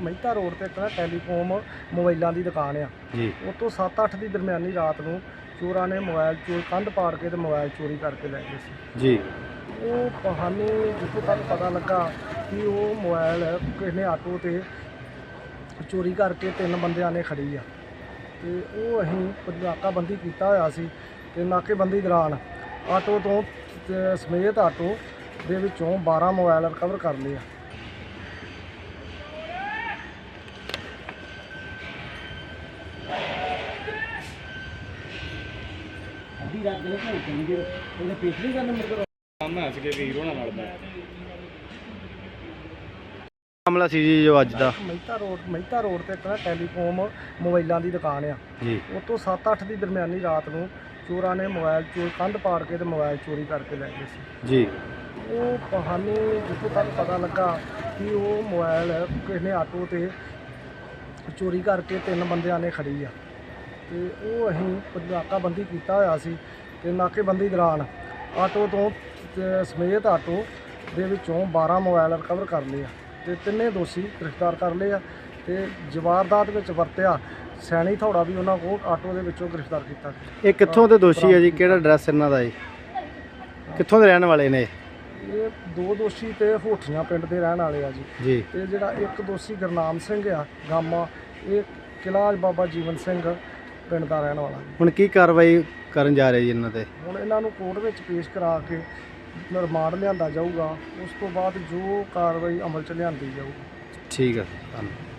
Mehta road ਤੇ ਇੱਕ ਨਾ ਟੈਲੀਕਾਮ ਮੋਬਾਈਲਾਂ ਦੀ ਦੁਕਾਨ ਆ। ਜੀ। ਉਤੋਂ 7-8 ਦੀ ਦਰਮਿਆਨੀ ਰਾਤ ਨੂੰ ਚੋਰਾਂ ਨੇ ਮੋਬਾਈਲ ਚੋਰ ਕੰਧ ਪਾੜ ਕੇ ਤੇ ਮੋਬਾਈਲ ਚੋਰੀ ਕਰਕੇ ਲੈ ਗਏ ਸੀ। ਜੀ। ਉਹ ਕਹਾਣੀ ਜਿੱਥੋਂ ਤੱਕ ਪਤਾ ਲੱਗਾ ਕਿ ਉਹ ਮੋਬਾਈਲ ਕਿਸੇ ਨੇ ਆਟੋ ਤੇ ਚੋਰੀ ਕਰਕੇ ਤਿੰਨ ਬੰਦਿਆਂ ਨੇ ਖੜੀ ਆ। ਤੇ ਉਹ ਅਸੀਂ ਨਾਕਾਬੰਦੀ ਕੀਤਾ ਹੋਇਆ ਸੀ ਤੇ ਨਾਕੇਬੰਦੀ ਦੌਰਾਨ ਆਟੋ ਤੋਂ ਤੇ ਸਮੇਤ ਆਟੋ ਦੇ ਵਿੱਚੋਂ 12 ਮੋਬਾਈਲ ਰਿਕਵਰ ਕਰ ਲਏ ਆ। ਮਾਮਲਾ ਸੀ ਜੀ ਜੋ ਅੱਜ ਦਾ। ਮਹਿਤਾ ਰੋਡ ਮਹਿਤਾ ਰੋਡ ਤੇ ਇੱਕ ਨਾ ਟੈਲੀਕਾਮ ਮੋਬਾਈਲਾਂ ਦੀ ਦੁਕਾਨ ਆ। ਜੀ। ਉਤੋਂ 7-8 ਦੀ ਦਰਮਿਆਨੀ ਰਾਤ ਨੂੰ ਚੋਰਾਂ ਨੇ ਮੋਬਾਈਲ ਚੋਰ ਕੰਧ ਪਾੜ ਕੇ ਤੇ ਮੋਬਾਈਲ ਚੋਰੀ ਕਰਕੇ ਲੈ ਗਏ ਸੀ। ਜੀ। ਉਹ ਕਹਾਣੀ ਜਿੱਥੋਂ ਤੱਕ ਪਤਾ ਲੱਗਾ ਕਿ ਉਹ ਮੋਬਾਈਲ ਕਿਸੇ ਨੇ ਆਟੋ ਤੇ ਚੋਰੀ ਕਰਕੇ ਤਿੰਨ ਬੰਦਿਆਂ ਨੇ ਖੜੀ ਆ। ਤੇ ਉਹ ਅਸੀਂ ਨਾਕਾਬੰਦੀ ਕੀਤਾ ਹੋਇਆ ਸੀ ਤੇ ਨਾਕੇਬੰਦੀ ਦੌਰਾਨ ਆਟੋ ਤੋਂ, ਤੇ ਸਮੇਤ ਆਟੋ ਦੇ ਵਿੱਚੋਂ 12 ਮੋਬਾਈਲ ਰਿਕਵਰ ਕਰ ਲਏ ਆ ਤੇ ਤਿੰਨੇ ਦੋਸ਼ੀ ਗ੍ਰਿਫਤਾਰ ਕਰ ਲਏ ਆ ਤੇ ਜਵਾਰਦਾਤ ਵਿੱਚ ਵਰਤਿਆ ਸੈਣੀ ਥੌੜਾ ਵੀ ਉਹਨਾਂ ਕੋਲ ਆਟੋ ਦੇ ਵਿੱਚੋਂ ਗ੍ਰਿਫਤਾਰ ਕੀਤਾ। ਇਹ ਕਿੱਥੋਂ ਦੇ ਦੋਸ਼ੀ ਹੈ ਜੀ? ਕਿਹੜਾ ਐਡਰੈਸ ਇਹਨਾਂ ਦਾ ਜੀ? ਕਿੱਥੋਂ ਦੇ ਰਹਿਣ ਵਾਲੇ ਨੇ? ਇਹ ਦੋ ਦੋਸ਼ੀ ਤੇ ਹੋਠੀਆਂ ਪਿੰਡ ਦੇ ਰਹਿਣ ਵਾਲੇ ਆ ਜੀ। ਜੀ। ਤੇ ਜਿਹੜਾ ਇੱਕ ਦੋਸ਼ੀ ਗੁਰਨਾਮ ਸਿੰਘ ਆ ਗਾਮਾ ਇਹ ਕਿਲ੍ਹਾ ਬਾਬਾ ਜੀਵਨ ਸਿੰਘ ਪਿੰਡ ਦਾ ਰਹਿਣ ਵਾਲਾ ਹੁਣ ਕੀ ਕਾਰਵਾਈ ਕਰਨ ਜਾ ਰਹੇ ਜੀ ਇਹਨਾਂ ਤੇ? ਹੁਣ ਇਹਨਾਂ ਨੂੰ ਕੋਰਟ ਵਿੱਚ ਪੇਸ਼ ਕਰਾ ਕੇ ਰਿਮਾਂਡ ਲਿਆਂਦਾ ਜਾਊਗਾ। ਉਸ ਤੋਂ ਬਾਅਦ ਜੋ ਕਾਰਵਾਈ ਅਮਲ ਚ ਲਿਆਂਦੀ ਜਾਊਗੀ। ਠੀਕ ਹੈ ਧੰਨਵਾਦ।